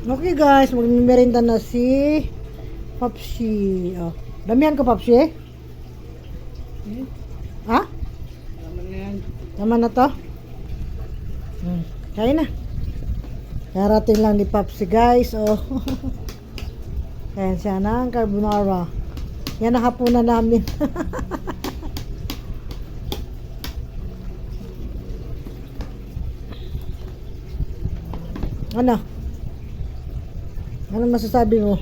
Okay guys, magmimerinda na si Papsi. Oh. Damihan ko Papsi. Hmm? Ha? Tama na yan. Tama na to? Hmm. Kaya na. Karating lang ni Papsi guys. Oh. Ayan siya na ang carbonara. Yan ang hapunan namin. ano? Ano masasabi mo?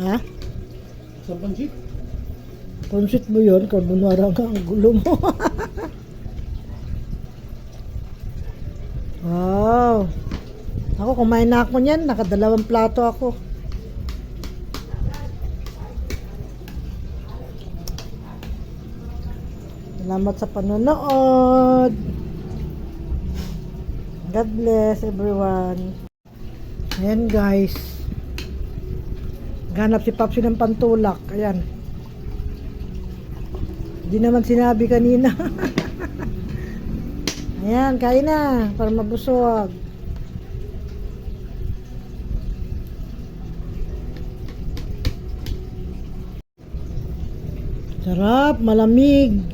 Ha? Sa pansit? Pansit mo yun, carbonara nga ang gulo mo. wow. Ako, kumain na ako niyan. Nakadalawang plato ako. Salamat sa panonood. God bless everyone. Ayan guys. Ganap si Papsi ng pantulak. Ayan. Hindi naman sinabi kanina. Ayan, kain na. Para mabusog. Sarap, malamig.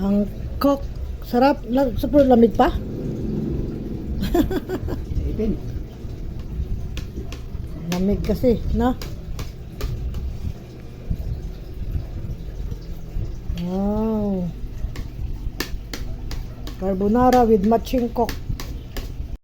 Ang cook. Sarap. Super lamig pa. Ipin. Lamig kasi, no? Wow. Carbonara with matching coke.